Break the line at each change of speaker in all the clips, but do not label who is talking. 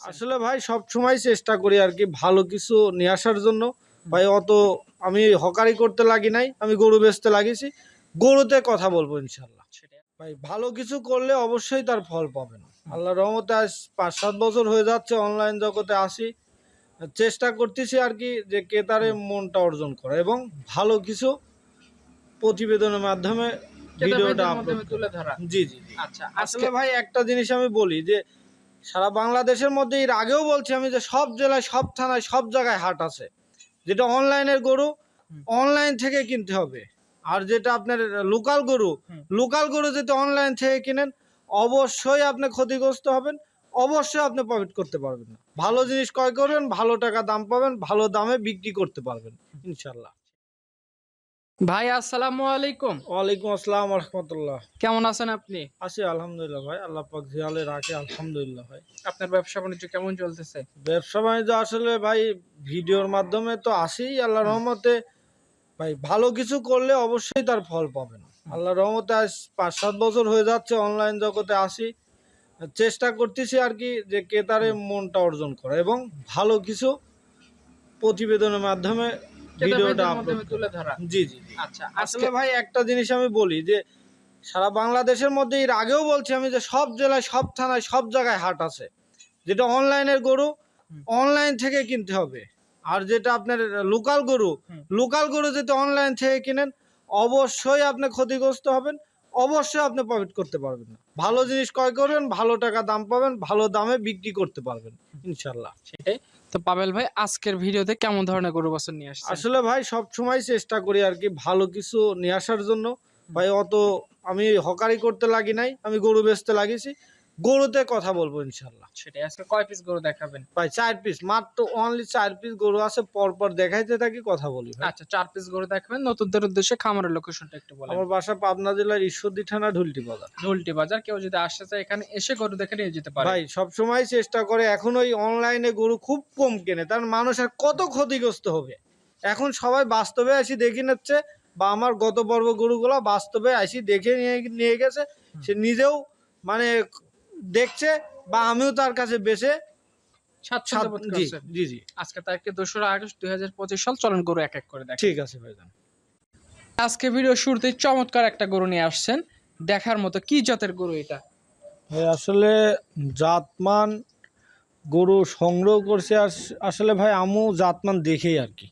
আসলে ভাই সব সময় চেষ্টা করি আর কি ভালো কিছু নিয়ে আসার জন্য। ভাই অত আমি হকারি করতে লাগি নাই আমি গরু বেচতে লাগিয়েছি গরুতে কথা বলব ইনশাল্লাহ ভাই ভালো কিছু করলে অবশ্যই তার ফল পাবেন। আল্লাহ রহমতে আজ পাঁচ সাত বছর হয়ে যাচ্ছে অনলাইন জগতে আসি। চেষ্টা করতেছি আর কি যে ক্রেতারে মনটা অর্জন করা এবং ভালো কিছু প্রতিবেদনের মাধ্যমে ভিডিওটা জি জি।
আচ্ছা
আসলে ভাই একটা জিনিস আমি বলি যে সারা বাংলাদেশের মধ্যে এর আগেও বলছি আমি যে সব জেলায় সব থানায় সব জায়গায় হাট আছে। যেটা অনলাইনের গরু অনলাইন থেকে কিনতে হবে। আর যেটা আপনার লোকাল গরু লোকাল গরু যদি অনলাইন থেকে কিনেন অবশ্যই আপনি ক্ষতিগ্রস্ত হবেন অবশ্যই আপনি প্রফিট করতে পারবেন না। ভালো জিনিস ক্রয় করবেন ভালো টাকা দাম পাবেন ভালো দামে বিক্রি করতে পারবেন ইনশাল্লাহ
ভাই আসসালামু আলাইকুম।
ওয়ালাইকুম আসসালাম রহমতুল্লাহ
কেমন আছেন আপনি?
আছি আলহামদুলিল্লাহ ভাই আল্লাহ পাক জিয়ালে রাখে আলহামদুলিল্লাহ ভাই।
আপনার ব্যবসা বাণিজ্য কেমন চলতেছে?
ব্যবসা বাণিজ্য আসলে ভাই ভিডিওর মাধ্যমে তো আসেই আল্লাহ রহমতে। ভাই ভালো কিছু করলে অবশ্যই তার ফল পাবেন। আল্লাহ রহমতে আজ পাঁচ সাত বছর হয়ে যাচ্ছে অনলাইন জগতে আসি। চেষ্টা করতেছি আর কি যে ক্রেতারে মনটা অর্জন করা এবং ভালো কিছু প্রতিবেদনের মাধ্যমে ভিডিওটা
তুলে ধরা।
জি জি জি।
আচ্ছা
আসলে ভাই একটা জিনিস আমি বলি যে সারা বাংলাদেশের মধ্যে এর আগেও বলছি আমি যে সব জেলায় সব থানায় সব জায়গায় হাট আছে। যেটা অনলাইনের গরু অনলাইন থেকে কিনতে হবে। আর যেটা আপনার লোকাল গরু লোকাল গরু যদি অনলাইন থেকে কিনেন অবশ্যই আপনি ক্ষতিগ্রস্ত হবেন অবশ্যই আপনি প্রফিট করতে পারবেন না। ভালো জিনিস ক্রয় করবেন ভালো টাকা দাম পাবেন ভালো দামে বিক্রি করতে পারবেন ইনশাল্লাহ
সেটাই। তো পাবেল ভাই আজকের ভিডিওতে কেমন ধরনের গরু বছর নিয়ে আসছেন?
আসলে ভাই সব সময় চেষ্টা করি আর কি ভালো কিছু নিয়ে আসার জন্য। ভাই অত আমি হকারি করতে লাগি নাই আমি গরু বেচতে লাগিয়েছি। গরুতে কথা বলব ইনশাল্লাহ
সেটাই আজকে কয় পিস গরু দেখাবেন?
ভাই চার পিস মাত্র অনলি চার পিস গরু আছে পর পর দেখাইতে থাকি কথা বলি
আচ্ছা চার পিস গরু দেখাবেন নতুনদের উদ্দেশ্যে খামারের লোকেশনটা একটু বলেন।
আমার বাসা পাবনা জেলার ঈশ্বরদী থানা ঢুলটি বাজার।
ঢুলটি বাজার কেউ যদি আসতে চায় এখানে এসে গরু দেখে নিয়ে যেতে পারে।
ভাই সব সময় চেষ্টা করে এখন ওই অনলাইনে গরু খুব কম কেনে তার মানুষ আর কত ক্ষতিগ্রস্ত হবে? এখন সবাই বাস্তবে আসি দেখে নিচ্ছে বা আমার গত পর্ব গরুগুলো বাস্তবে আসি দেখে নিয়ে নিয়ে গেছে সে নিজেও মানে দেখছে বা আমিও তার কাছে বেছে জি জি জি।
আজকে তারিখে দোসরা আগস্ট দুই হাজার পঁচিশ সাল চলন গরু এক এক করে দেখ
ঠিক আছে ভাইজান।
আজকে ভিডিও শুরুতেই চমৎকার একটা গরু নিয়ে আসছেন। দেখার মতো কি জাতের গরু এটা?
ভাই আসলে জাতমান গরু সংগ্রহ করছে। আস- আসলে ভাই আমু জাতমান দেখেই আর কি।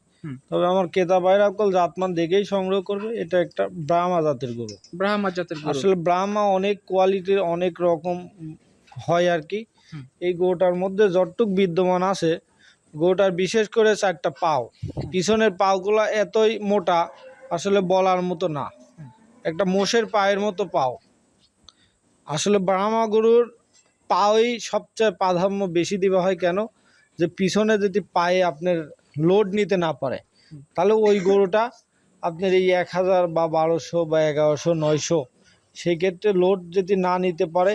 তবে আমার কেতা বাইরা কল জাতমান দেখেই সংগ্রহ করবে এটা একটা ব্রাহ্মা জাতের গরু।
ব্রাহ্মা জাতের গরু।
আসলে ব্রাহ্মা অনেক কোয়ালিটির অনেক রকম হয় আর কি। এই গরুটার মধ্যে যতটুক বিদ্যমান আছে গরুটার বিশেষ করে চারটা পাও। পিছনের পাওগুলো এতই মোটা আসলে বলার মতো না। একটা মোষের পায়ের মতো পাও। আসলে ব্রাহ্মা গরুর পাওই সবচেয়ে প্রাধান্য বেশি দেওয়া হয় কেন? যে পিছনে যদি পায়ে আপনার লোড নিতে না পারে। তাহলে ওই গরুটা আপনার এই এক হাজার বা বারোশো বা এগারোশো নয়শো সেই ক্ষেত্রে লোড যদি না নিতে পারে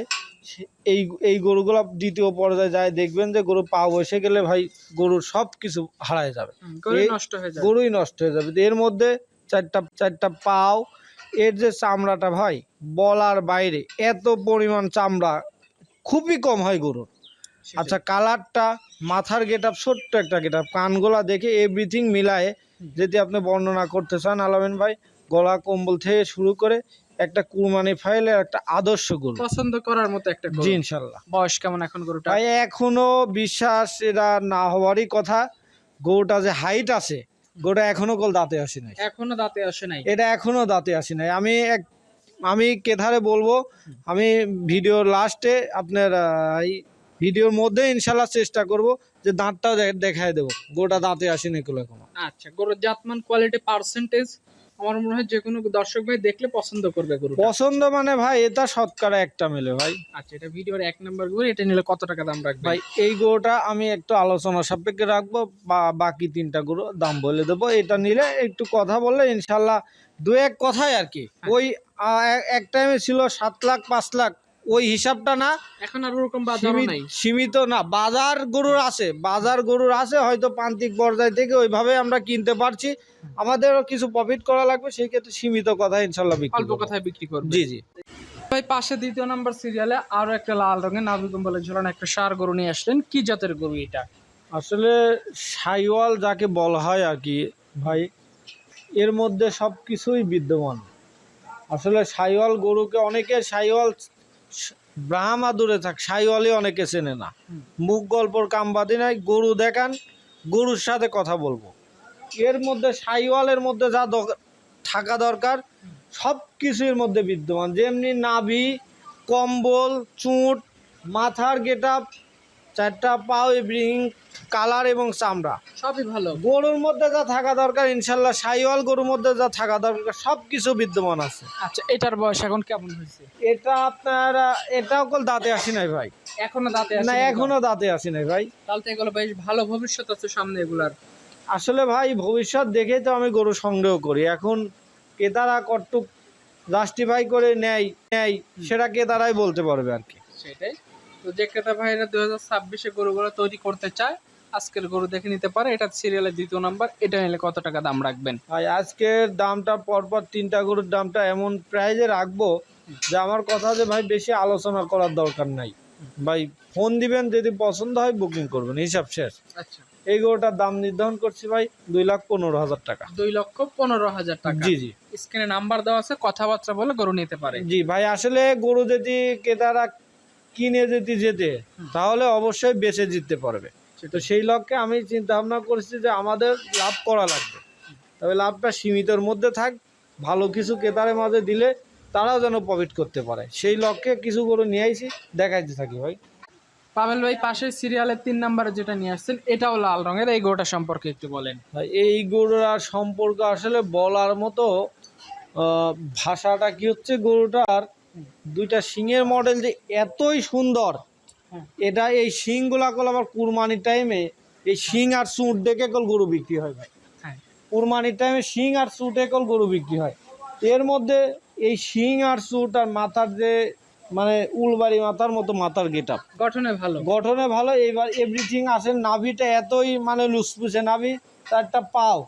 এই এই গরুগুলো দ্বিতীয় পর্যায়ে যায় দেখবেন যে গরু পা বসে গেলে ভাই গরুর সব কিছু হারায় যাবে। গরুই নষ্ট হয়ে যাবে। এর মধ্যে চারটা চারটা পাও এর যে চামড়াটা ভাই বলার বাইরে এত পরিমাণ চামড়া খুবই কম হয় গরুর। আচ্ছা কালারটা মাথার গেট আপ ছোট্ট একটা গেট আপ কানগোলা দেখে এভরিথিং মিলায়ে যদি আপনি বর্ণনা করতে চান আলামিন ভাই গলা কম্বল থেকে শুরু করে একটা কুরবানি ফাইলের একটা আদর্শ গরু।
পছন্দ করার মতো একটা গরু।
জি ইনশাল্লাহ
বয়স কেমন এখন গরুটা
ভাই এখনও বিশ্বাস এটা না হওয়ারই কথা। গরুটা যে হাইট আছে গরুটা এখনও কল দাঁতে আসে নাই।
এখনও দাঁতে আসে নাই?
এটা এখনও দাঁতে আসে নাই। আমি এক আমি কেথারে বলব আমি ভিডিওর লাস্টে আপনার ভিডিওর মধ্যে ইনশাল্লাহ চেষ্টা করব যে দাঁতটাও দেখায় দেবো। গোটা দাঁতে আসেনি এগুলো এখনও।
আচ্ছা গরুর জাতমান কোয়ালিটি পার্সেন্টেজ আমার মনে হয় যে কোনো দর্শক ভাই দেখলে পছন্দ করবে গরু
পছন্দ মানে ভাই এটা শতকরা একটা মেলে ভাই।
আচ্ছা এটা ভিডিওর এক নম্বর গরু এটা নিলে কত টাকা দাম রাখবে
ভাই এই গরুটা আমি একটু আলোচনা সাপেক্ষে রাখব বা বাকি তিনটা গরু দাম বলে দেবো। এটা নিলে একটু কথা বললে ইনশাল্লাহ দু এক কথাই আর কি। ওই আহ, এক- এক টাইমে ছিল সাত লাখ পাঁচ লাখ ওই হিসাবটা না
এখন আর ওরকম
সীমিত-
নাই।
সীমিত না বাজার গরুর আছে বাজার গরুর আছে হয়তো প্রান্তিক পর্যায় থেকে ওইভাবে আমরা কিনতে পারছি। আমাদেরও কিছু প্রফিট করা লাগবে সেই ক্ষেত্রে সীমিত কথা ইনশাল্লাহ বিক্রি
অল্প কথায় বিক্রি করবে।
জি জি।
ভাই পাশে দ্বিতীয় নাম্বার সিরিয়ালে আরও একটা লাল রঙের নাভি কম্বলে ঝোলানো একটা সার গরু নিয়ে আসলেন। কি জাতের গরু এটা?
আসলে সাইওয়াল যাকে বলা হয় আর কি ভাই এর মধ্যে সব কিছুই বিদ্যমান। আসলে সাইওয়াল গরুকে অনেকে সাইওয়াল ব্রাহ্মা দূরে থাক, সাইওয়ালি অনেকে চেনে না। মুখ গল্পর কাম বাদি নাই, গরু দেখান, গরুর সাথে কথা বলব। এর মধ্যে সাইওয়ালের মধ্যে যা থাকা দরকার, সব কিছুর মধ্যে বিদ্যমান। যেমনি নাভি, কম্বল, চুট, মাথার গেট আপ, চারটা পাও, এভরিথিং কালার এবং চামড়া।
সবই ভালো।
গরুর মধ্যে যা থাকা দরকার ইনশাল্লাহ সাইওয়াল গরুর মধ্যে যা থাকা দরকার সব কিছু বিদ্যমান আছে।
আচ্ছা এটার বয়স এখন কেমন হয়েছে?
এটা আপনার এটাও কল দাঁতে আসি নাই ভাই।
এখনও দাঁতে
না এখনও দাঁতে আসি নাই ভাই।
তাহলে তো এগুলো বেশ ভালো ভবিষ্যৎ আছে সামনে এগুলার।
আসলে ভাই ভবিষ্যৎ দেখেই তো আমি গরু সংগ্রহ করি। এখন ক্রেতারা কটুক জাস্টিফাই করে নেয় নেয় সেটা ক্রেতারাই বলতে পারবে আর কি।
সেটাই। তো যে ক্রেতা ভাইরা দুই হাজার ছাব্বিশে গরুগুলো তৈরি করতে চায় আজকের গরু দেখে নিতে পারে। এটা সিরিয়ালের দ্বিতীয় নাম্বার এটা নিলে কত টাকা দাম রাখবেন?
ভাই আজকের দামটা পরপর তিনটা গরুর দামটা এমন প্রাইজে রাখব যে আমার কথা যে ভাই বেশি আলোচনা করার দরকার নাই। ভাই ফোন দিবেন যদি পছন্দ হয় বুকিং করবেন হিসাব শেষ।
আচ্ছা।
এই গরুটার দাম নির্ধারণ করছি ভাই দুই লাখ পনেরো হাজার টাকা।
দুই লক্ষ পনেরো হাজার টাকা।
জি জি।
স্ক্রিনে নাম্বার দেওয়া আছে কথাবার্তা বলে গরু নিতে পারে।
জি ভাই আসলে গরু যদি ক্রেতারা কিনে যদি যেতে তাহলে অবশ্যই বেঁচে জিততে পারবে। তো সেই লক্ষ্যে আমি চিন্তা ভাবনা করছি যে আমাদের লাভ করা লাগবে। তবে লাভটা সীমিতর মধ্যে থাক ভালো কিছু ক্রেতারের মাঝে দিলে তারাও যেন প্রফিট করতে পারে। সেই লক্ষ্যে কিছু গরু নিয়ে আইছি দেখাইতে থাকি ভাই।
পাবেল ভাই পাশের সিরিয়ালের তিন নাম্বারে যেটা নিয়ে আসছেন এটাও লাল রঙের এই গরুটা সম্পর্কে একটু বলেন।
ভাই এই গরুটার সম্পর্ক আসলে বলার মতো ভাষাটা কি হচ্ছে গরুটার? দুইটা শিংয়ের মডেল যে এতই সুন্দর। এটা এই শিংগুলা কল আবার কুরবানির টাইমে এই শিং আর সুট দেখে কল গরু বিক্রি হয় ভাই।
হ্যাঁ।
কুরবানির টাইমে শিং আর সুটে কল গরু বিক্রি হয়। এর মধ্যে এই শিং আর সুট আর মাথার যে মানে উলবাড়ি মাথার মতো মাথার গেট আপ
গঠনে ভালো।
গঠনে ভালো এবার এভরিথিং আসে নাভিটা এতই মানে লুসপুসে নাভি তারটা পাও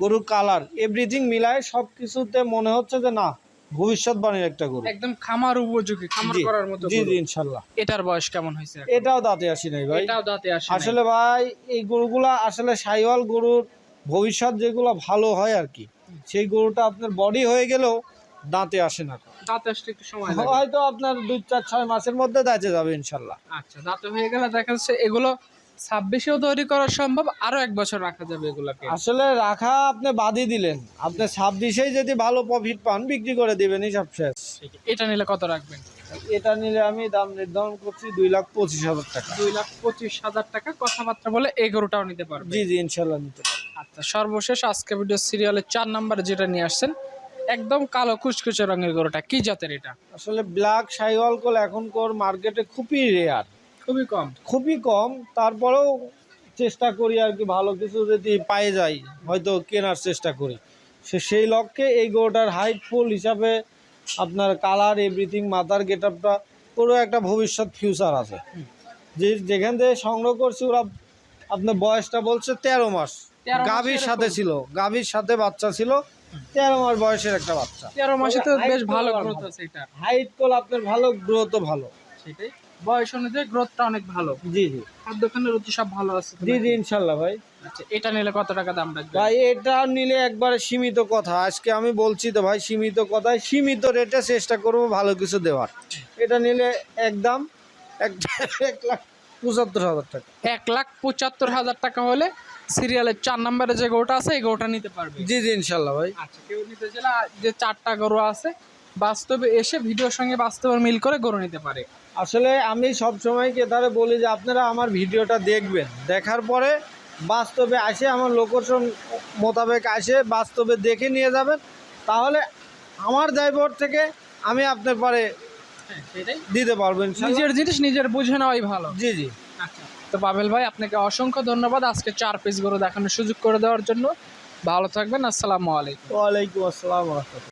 গরুর কালার এভরিথিং মিলায় সব কিছুতে মনে হচ্ছে যে না ভবিষ্যৎবাণীর একটা গরু।
একদম খামার উপযোগী খামার করার মতো
জি জি ইনশাল্লাহ।
এটার বয়স কেমন হয়েছে
এটাও দাঁতে আসি নাই ভাই।
এটাও দাঁতে আসে।
আসলে ভাই এই গরুগুলা আসলে সাইওয়াল গরুর ভবিষ্যৎ যেগুলো ভালো হয় আর কি সেই গরুটা আপনার বডি হয়ে গেলেও দাঁতে আসে না।
দাঁতে আসতে একটু সময় লাগে।
হয়তো আপনার দুই চার ছয় মাসের মধ্যে দাঁতে যাবে ইনশাল্লাহ।
আচ্ছা দাঁতে হয়ে গেলে দেখা যাচ্ছে এগুলো ছাব্বিশেও তৈরি করা সম্ভব আরও এক বছর রাখা যাবে এগুলোকে।
আসলে রাখা আপনি বাদই দিলেন। আপনি ছাব্বিশেই যদি ভালো প্রফিট পান বিক্রি করে দিবেন হিসাব শেষ।
এটা নিলে কত রাখবেন?
এটা নিলে আমি দাম নির্ধারণ করছি দুই লাখ পঁচিশ হাজার টাকা।
দুই লাখ পঁচিশ হাজার টাকা কথাবার্তা বলে এই গরুটাও নিতে পারবে।
জি জি ইনশাল্লাহ নিতে পারবেন
আচ্ছা সর্বশেষ আজকে ভিডিও সিরিয়ালের চার নাম্বারে যেটা নিয়ে আসছেন একদম কালো কুচকুচে রঙের গরুটা কি জাতের এটা?
আসলে ব্ল্যাক সাইওয়াল কল এখনকার মার্কেটে খুবই রেয়ার
খুবই কম।
খুবই কম তারপরেও চেষ্টা করি আর কি ভালো কিছু যদি পাই যাই হয়তো কেনার চেষ্টা করি। সে সেই লক্ষ্যে এই গরুটার হাইট ফুল হিসাবে আপনার কালার এভরিথিং মাথার গেট আপটা পুরো একটা ভবিষ্যৎ ফিউচার আছে। যে যেখান থেকে সংগ্রহ করছি ওরা আপনার বয়সটা বলছে তেরো মাস।
13
গাভীর সাথে ছিল গাভীর সাথে বাচ্চা ছিল তেরো মাস বয়সের একটা বাচ্চা।
তেরো মাসে তো বেশ ভালো গ্রোথ আছে এটা।
হাইট কল আপনার ভালো গ্রোথও ভালো।
সেটাই। বয়স অনুযায়ী গ্রোথটা অনেক ভালো।
জি জি।
আর খাদ্যখানের রুচি সব ভালো আছে
জি জি ইনশাল্লাহ ভাই।
আচ্ছা এটা নিলে কত টাকা দাম রাখবে
ভাই এটা নিলে একবারে সীমিত কথা। আজকে আমি বলছি তো ভাই সীমিত কথায় সীমিত রেটে চেষ্টা করব ভালো কিছু দেওয়ার। এটা নিলে একদম এক এক লাখ পঁচাত্তর হাজার টাকা।
এক লাখ পঁচাত্তর হাজার টাকা হলে সিরিয়ালের চার নম্বরে যে গরুটা আছে এই গরুটা নিতে পারবে।
জি জি ইনশাল্লাহ ভাই।
আচ্ছা কেউ নিতে চাইলে যে চারটা গরু আছে বাস্তবে এসে ভিডিওর সঙ্গে বাস্তবের মিল করে গরু নিতে পারে।
আসলে আমি সব সময় ক্রেতারে বলি যে আপনারা আমার ভিডিওটা দেখবেন। দেখার পরে বাস্তবে আসে আমার লোকেশন মোতাবেক আসে বাস্তবে দেখে নিয়ে যাবেন। তাহলে আমার ড্রাইভার থেকে আমি আপনার পরে দিতে পারবেন
নিজের জিনিস নিজের বুঝে নেওয়াই ভালো।
জি জি।
আচ্ছা। তো পাবেল ভাই আপনাকে অসংখ্য ধন্যবাদ আজকে চার পিস গরু দেখানোর সুযোগ করে দেওয়ার জন্য। ভালো থাকবেন আসসালামু আলাইকুম।
ওয়ালাইকুম আসসালাম